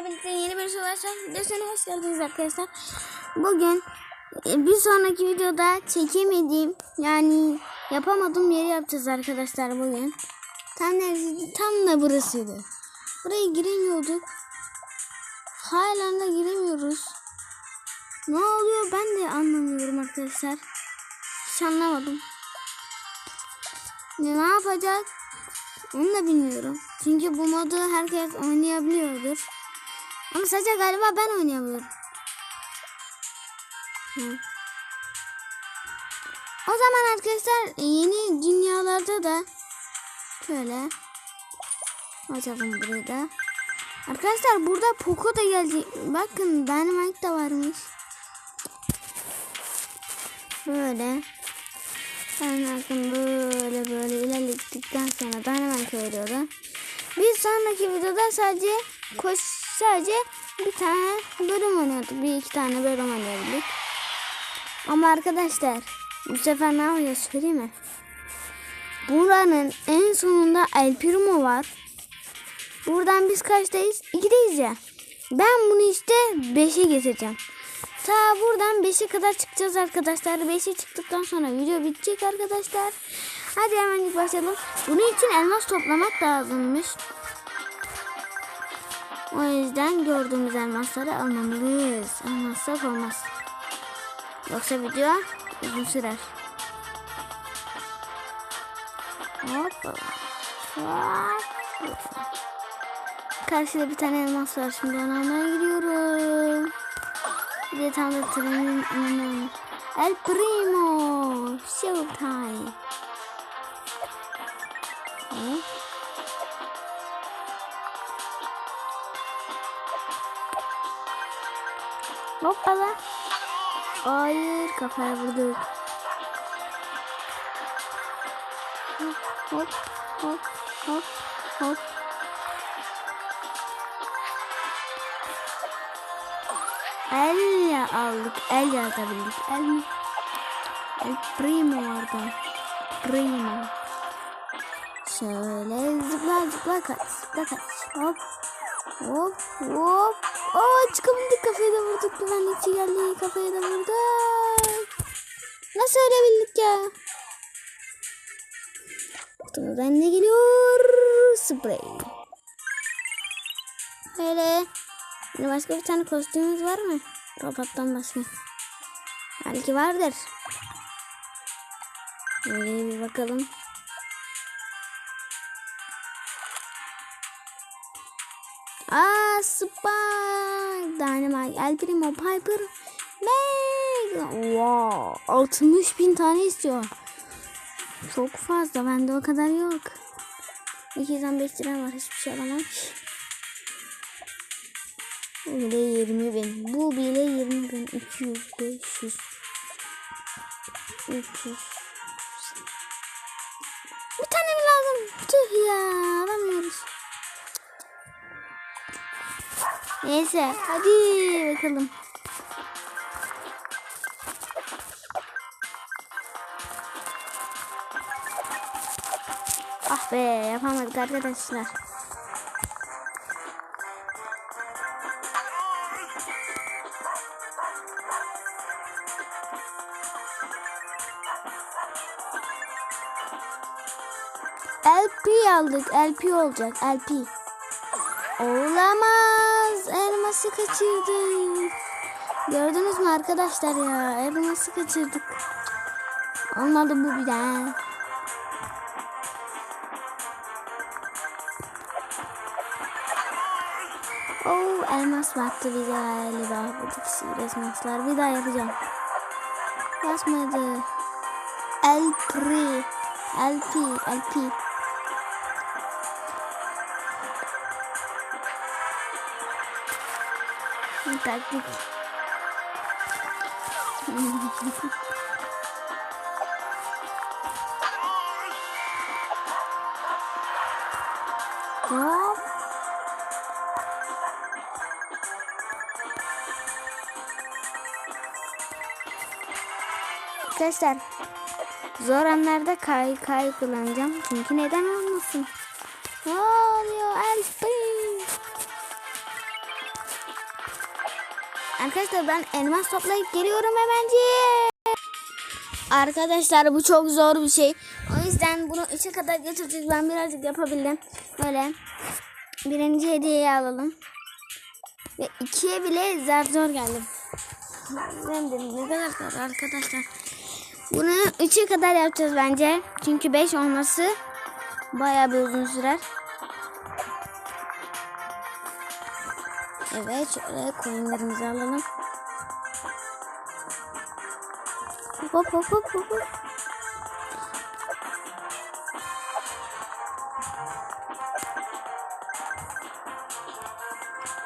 Birlikte yeni bir savaş videosuna hoş geldiniz arkadaşlar. Bugün e, bir sonraki videoda çekemediğim yani yapamadığım yeri yapacağız arkadaşlar bugün. Tam neresiydi? Tam da burasıydı. Buraya giremiyorduk. Hala da giremiyoruz. Ne oluyor ben de anlamıyorum arkadaşlar. Hiç anlamadım. Ne, ne yapacağız? Onu da bilmiyorum. Çünkü bu modu herkes oynayabiliyordur. Ama sadece galiba ben oynayamıyorum. Hı. O zaman arkadaşlar yeni dünyalarda da şöyle açalım burayı da. Arkadaşlar burada Poco da gelecek. Bakın Dynamite de varmış. Böyle. Bakın böyle böyle ilerledikten sonra Dynamite veriyordu. Bir sonraki videoda sadece koş sadece bir tane bölüm oynuyorduk. Bir iki tane bölüm oynayabildik. Ama arkadaşlar bu sefer ne yapacağız söyleyeyim mi? Buranın en sonunda El Primo var. Buradan biz kaçtayız? İkideyiz ya. Ben bunu işte 5'e getireceğim. Ta buradan 5'e kadar çıkacağız arkadaşlar. 5'e çıktıktan sonra video bitecek arkadaşlar. Hadi hemen başlayalım. Bunun için elmas toplamak lazımmış. O yüzden gördüğümüz elmasları almalıyız. Almazsak olmaz. Yoksa video uzun sürer. Hop. Karşıda bir tane elmas var. Şimdi onu almaya gidiyorum. Bir de tam da trenin önünden. El Primo. Showtime. Hop. Hoppala. Hayır kafaya vurduk. Hop hop hop hop hop. El ya aldık. El yazabildik. El mi? El primo vardı. Primo. Şöyle zıpla zıpla kaç. Zıpla kaç. Hop. Hop hop. Aa çıkabildik kafaya da vurduk. Güvenlikçi geldi kafaya da vurduk. Nasıl ölebildik ya? Kutumuzdan ne geliyor? Sprey. Böyle. Yine başka bir tane kostümümüz var mı? Robottan başka. Belki vardır. Böyle bir bakalım. Aa Spike Dynamite El Primo Piper Meg Wow 60 bin tane istiyor. Çok fazla bende o kadar yok. 215 lira var hiçbir şey alamam. Bu bile 20 bin. Bu bile 20 bin. 200 500 300 Neyse hadi bakalım. Ah be yapamadık arkadaşlar. LP aldık. LP olacak. LP. Olamaz. Elması kaçırdık. Gördünüz mü arkadaşlar ya? Elması kaçırdık. Olmadı bu bir daha. Oh elmas baktı bize galiba. Buradaki elmaslar bir daha yapacağım. Basmadı. Pri. LP. LP. Taktik. Hop. Arkadaşlar zor anlarda kay kay kullanacağım. Çünkü neden olmasın? Arkadaşlar ben elmas toplayıp geliyorum hemencik. Arkadaşlar bu çok zor bir şey. O yüzden bunu 3'e kadar getirdik. Ben birazcık yapabildim. Böyle birinci hediyeyi alalım. Ve ikiye bile zar zor geldim. Ne kadar zor arkadaşlar. Bunu 3'e kadar yapacağız bence. Çünkü 5 olması bayağı bir uzun sürer. Evet şöyle coinlerimizi alalım. Hop hop hop hop hop.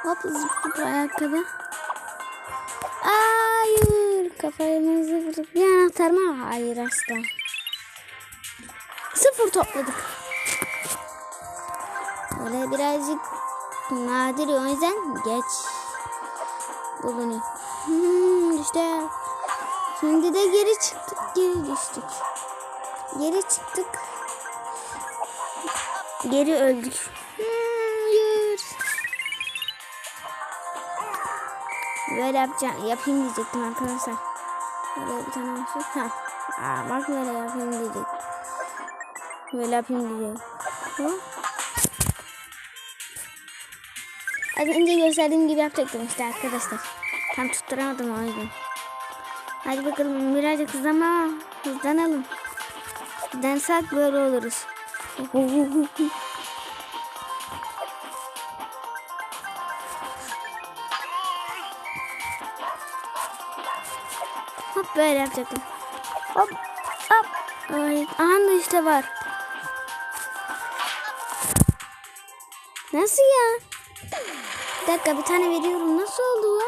Hop zıp zıp ayakkabı. Hayır kafamızı vurup bir anahtar mı? Hayır asla. Sıfır topladık. Böyle birazcık nadir o yüzden geç bulunuyor. Hmm, işte şimdi de geri çıktık geri düştük. Geri çıktık. Geri öldük. Hmm, Hayır. Böyle yapacağım, yapayım diyecektim arkadaşlar. Böyle bir tane olsun. Ha. Aa, bak böyle yapayım diyecek. Böyle yapayım diyecek. Hop. Az önce gösterdiğim gibi yapacaktım işte arkadaşlar. Tam tutturamadım o yüzden. Hadi bakalım birazcık hızlama. Hızlanalım. Hızlansak böyle oluruz. Hop böyle yapacaktım. Hop hop. Ay, aha işte var. Nasıl ya? Bir dakika bir tane veriyorum. Nasıl oldu bu?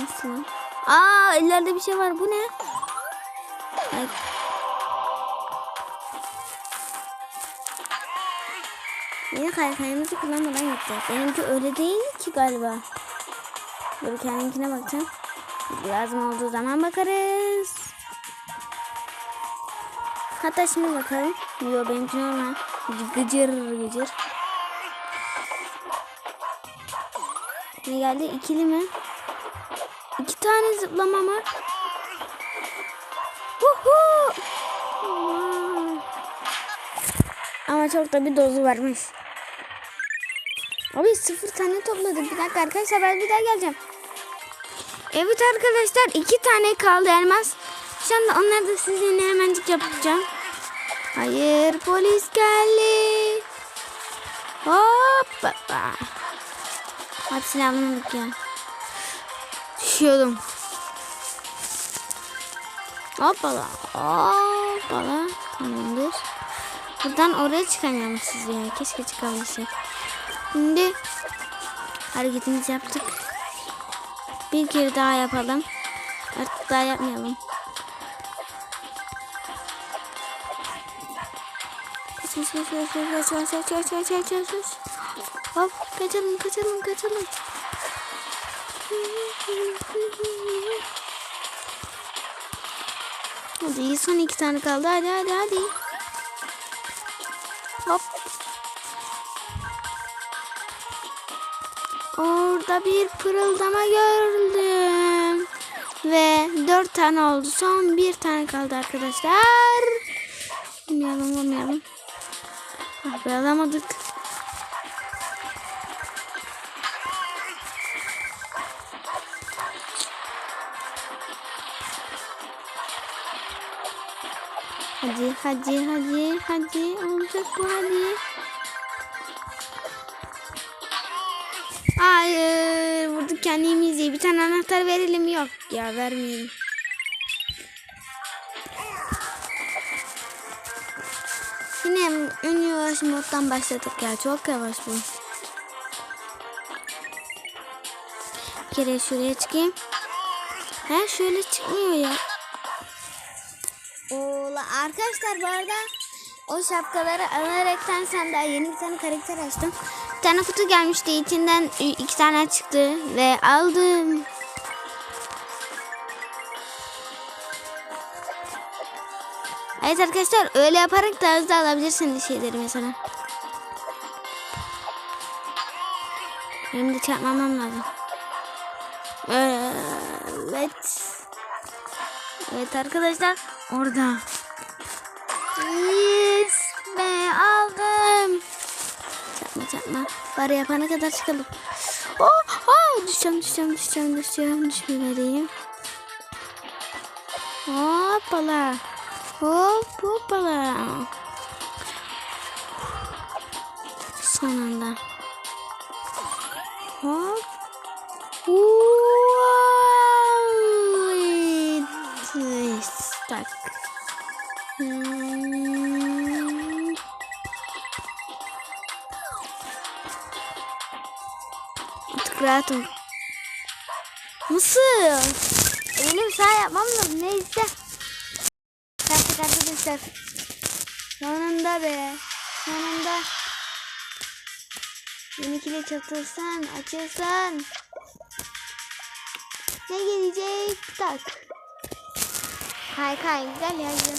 Nasıl? Aa ileride bir şey var. Bu ne? Ay. Niye kaykayımızı kullanmadan gideceğiz? Benimki öyle değil ki galiba. Dur kendinkine bakacağım. Lazım olduğu zaman bakarız. Hatta şimdi bakalım. Yo benimki normal. Gıcır gıcır. Ne geldi? İkili mi? İki tane zıplama mı? Huhu! Aa. Ama çok da bir dozu varmış. Abi sıfır tane topladık. Bir dakika arkadaşlar ben bir daha geleceğim. Evet arkadaşlar iki tane kaldı elmas. Şu anda onları da sizinle hemencik yapacağım. Hayır polis geldi. Hop. Hepsini almadık ya. Düşüyordum. Hoppala. Hoppala. Tamamdır. Buradan oraya çıkamıyormuşuz ya. Keşke çıkabilsek. Şimdi hareketimizi yaptık. Bir kere daha yapalım. Artık daha yapmayalım. Kaç kaç kaç kaç kaç kaç kaç kaç kaç kaç kaç Hop kaçalım kaçalım kaçalım. Hadi son iki tane kaldı hadi hadi hadi. Hop. Orada bir pırıldama gördüm. Ve dört tane oldu. Son bir tane kaldı arkadaşlar. Olmayalım olmayalım. Ah alamadık. Hadi hadi hadi hadi olacak bu hadi. Hayır vurduk kendimizi. Bir tane anahtar verelim yok ya vermeyelim. Yine en yavaş moddan başladık ya çok yavaş bu. Bir kere şuraya çıkayım. He şöyle çıkmıyor ya. Ola arkadaşlar bu arada o şapkaları alaraktan sen daha yeni bir tane karakter açtım. Bir tane kutu gelmişti içinden iki tane çıktı ve aldım. Evet arkadaşlar öyle yaparak daha hızlı alabilirsiniz şeyleri mesela. Benim de çarpmamam lazım. Evet. Evet arkadaşlar orada. Yes be aldım. Çarpma çarpma. Bari yapana kadar çıkalım. Oh, oh, düşeceğim düşeceğim düşeceğim düşeceğim. Düşmemeliyim. Hoppala. Hop hoppala. Son anda. Hop. Artık rahatım. Nasıl? Elim sağ yapmam lazım. Neyse. Artık arkadaşlar. Sonunda be. Sonunda. Benimkiyle çatılsan, açılsan. Ne gelecek? Tak. Kay güzel ya güzel.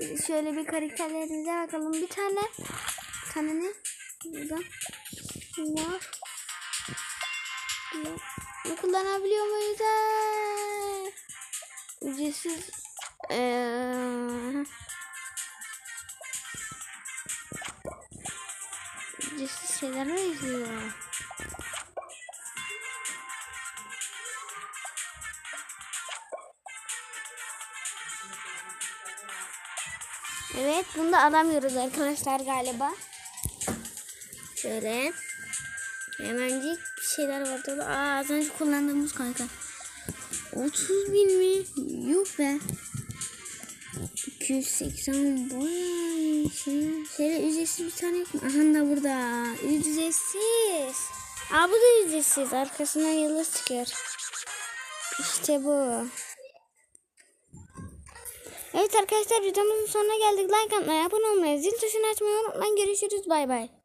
Bir de Şöyle bir karakterlerimize bakalım. Bir tane. Tane ne? Burada. Var. Yok. Bunu kullanabiliyor muyuz? Ücretsiz. Ee, ücretsiz şeyler mi yazıyor? Evet bunu da alamıyoruz arkadaşlar galiba. Şöyle. Hemencik şeyler var tabi. Aa az önce kullandığımız kanka. 30 bin mi? Yuh be. 280 boy. Şey, şöyle ücretsiz bir tane yok mu? Aha da burada. Ücretsiz. Aa bu da ücretsiz. Arkasına yıldız çıkıyor. İşte bu. Evet arkadaşlar videomuzun sonuna geldik. Like atmayı, abone olmayı, zil tuşunu açmayı unutmayın. Görüşürüz. Bay bay.